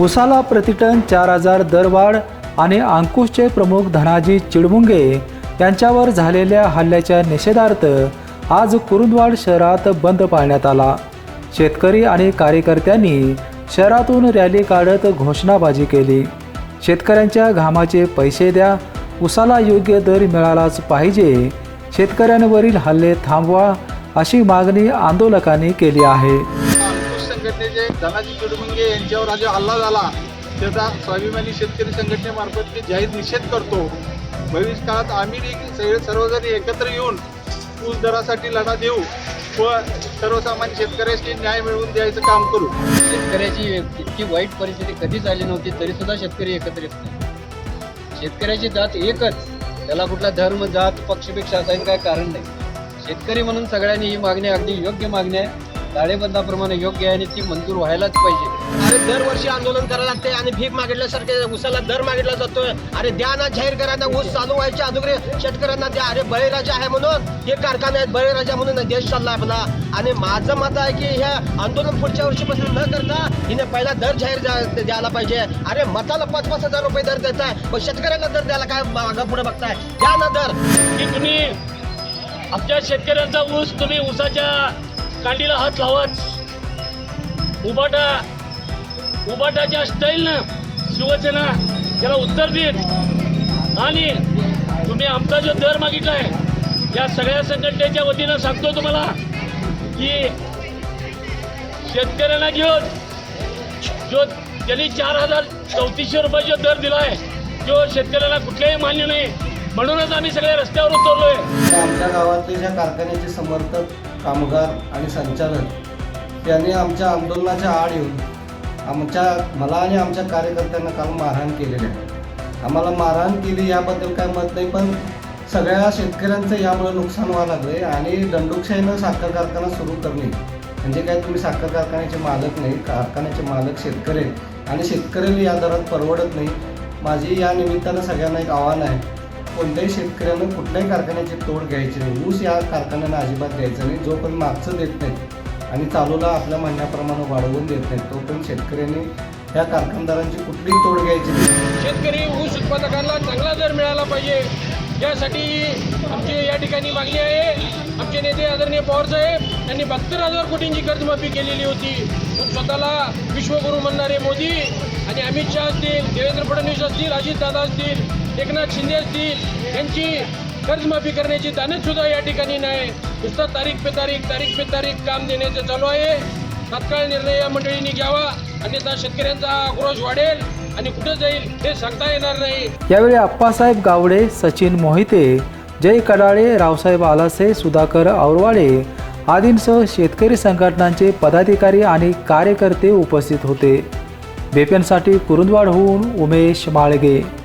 उसाला प्रतिटन चार हजार दरवाढ आणि अंकुशचे प्रमुख धनाजी चिडमुंगे यांच्यावर झालेल्या हल्ल्याच्या निषेधार्थ आज कुरुंदवाड शहरात बंद पाळण्यात आला. शेतकरी आणि कार्यकर्त्यांनी शहरातून रॅली काढत घोषणाबाजी केली. शेतकऱ्यांच्या घामाचे पैसे द्या उसाला योग्य दर मिळालाच पाहिजे शेतकऱ्यांवरील हल्ले थांबवा अशी मागणी आंदोलकांनी केली आहे. संघटनेचे धनाजी चिडमुंगे यांच्यावर हा जो हल्ला झाला. त्याचा स्वाभिमानी शेतकरी संघटनेमार्फत मी जाहीर निषेध करतो. भविष्य काळात आम्ही देखील सर्वजण एकत्र येऊन ऊस दरासाठी लढा देऊ व सर्वसामान्य शेतकऱ्याशी न्याय मिळवून द्यायचं काम करू. शेतकऱ्याची इतकी वाईट परिस्थिती कधीच आली नव्हती तरी सुद्धा शेतकरी एकत्र येत नाही. शेतकऱ्याची जात एकच. त्याला कुठला धर्म जात पक्षपेक्षा असायला काय कारण नाही. शेतकरी म्हणून सगळ्यांनी ही मागणी अगदी योग्य मागणी आहे. ताळेबंदाप्रमाणे योग्य आहे आणि ती मंजूर व्हायलाच पाहिजे. अरे दरवर्षी आंदोलन करायला लागते आणि भीक मागितल्यासारखे उसाला दर मागितला जातोय. अरे द्या ना जाहीर करा ना ऊस चालू व्हायच्या अगोदर शेतकऱ्यांना द्या. अरे बळीराजा आहे म्हणून हे कारखाने आहेत बळीराजा म्हणून देश चालला आपला. आणि माझं मत आहे की हे आंदोलन पुढच्या वर्षीपासून न करता हिने पहिला दर जाहीर द्या- द्यायला पाहिजे. अरे मताला पाच पाच हजार रुपये दर देताय पण शेतकऱ्यांना दर द्यायला काय मागं पुढे बघताय? द्या ना दर. की तुम्ही आमच्या शेतकऱ्यांचा ऊस तुम्ही ऊसाच्या कांडीला हात लावत. उबाटा उबाटाच्या स्टाईलनं शिवसेना त्याला उत्तर देत. आणि तुम्ही आमचा जो दर मागितलाय या सगळ्या संघटनेच्या वतीनं सांगतो तुम्हाला की शेतकऱ्यांना घेऊन जो त्यांनी चार हजार चौतीसशे रुपये जो दर दिलाय तो शेतकऱ्याला कुठल्याही मान्य नाही. म्हणूनच आम्ही सगळे रस्त्यावर उतरलोय. आमच्या गावातले ज्या कारखान्याचे समर्थक कामगार आणि संचालक त्यांनी आमच्या आंदोलनाच्या आड येऊन आमच्या मला आणि आमच्या कार्यकर्त्यांना काल मारहाण केलेली आहे. आम्हाला मारहाण केली याबद्दल काय मत नाही पण सगळ्या शेतकऱ्यांचं यामुळे नुकसान व्हायला लागलं आहे आणि दंडुकशाहीनं साखर कारखाना सुरू करणे म्हणजे काय तुम्ही साखर कारखान्याचे मालक नाही कारखान्याचे मालक शेतकरी आणि शेतकऱ्याला या दरात परवडत नाही. माझी या निमित्तानं सगळ्यांना एक आव्हान आहे कोणत्याही शेतकऱ्यानं कुठल्याही कारखान्याची तोड घ्यायची नाही. ऊस या कारखान्यानं अजिबात द्यायचं नाही. जोपर्यंत मागचं देत नाही आणि चालूला आपल्या म्हणण्याप्रमाणे वाढवून देत नाही तोपर्यंत शेतकऱ्यांनी या कारखानदारांची कुठलीही तोड घ्यायची नाही. शेतकरी ऊस उत्पादकांना चांगला दर मिळाला पाहिजे. यासाठी आमची या ठिकाणी मागणी आहे. आमचे नेते आदरणीय पवारसाहेब यांनी बहात्तर हजार कोटींची कर्जमाफी केलेली होती. पण स्वतःला विश्वगुरू म्हणणारे मोदी आणि अमित शहा असतील देवेंद्र फडणवीस असतील अजितदादा असतील एकनाथ शिंदे असतील यांची कर्जमाफी करण्याची दानत सुद्धा या ठिकाणी नाही. नुसतं तारीख पे तारीख तारीख पे तारीख काम देण्याचं चालू आहे. तात्काळ निर्णय या मंडळींनी घ्यावा. अन्यथा शेतकऱ्यांचा आक्रोश वाढेल आणि कुठं जाईल हे सांगता येणार नाही. यावेळी आप्पासाहेब गावडे सचिन मोहिते जय कडाळे रावसाहेब आलासे सुधाकर औरवाडे आदींसह शेतकरी संघटनांचे पदाधिकारी आणि कार्यकर्ते उपस्थित होते. बेपेनसाठी कुरुंदवाडहून उमेश माळगे.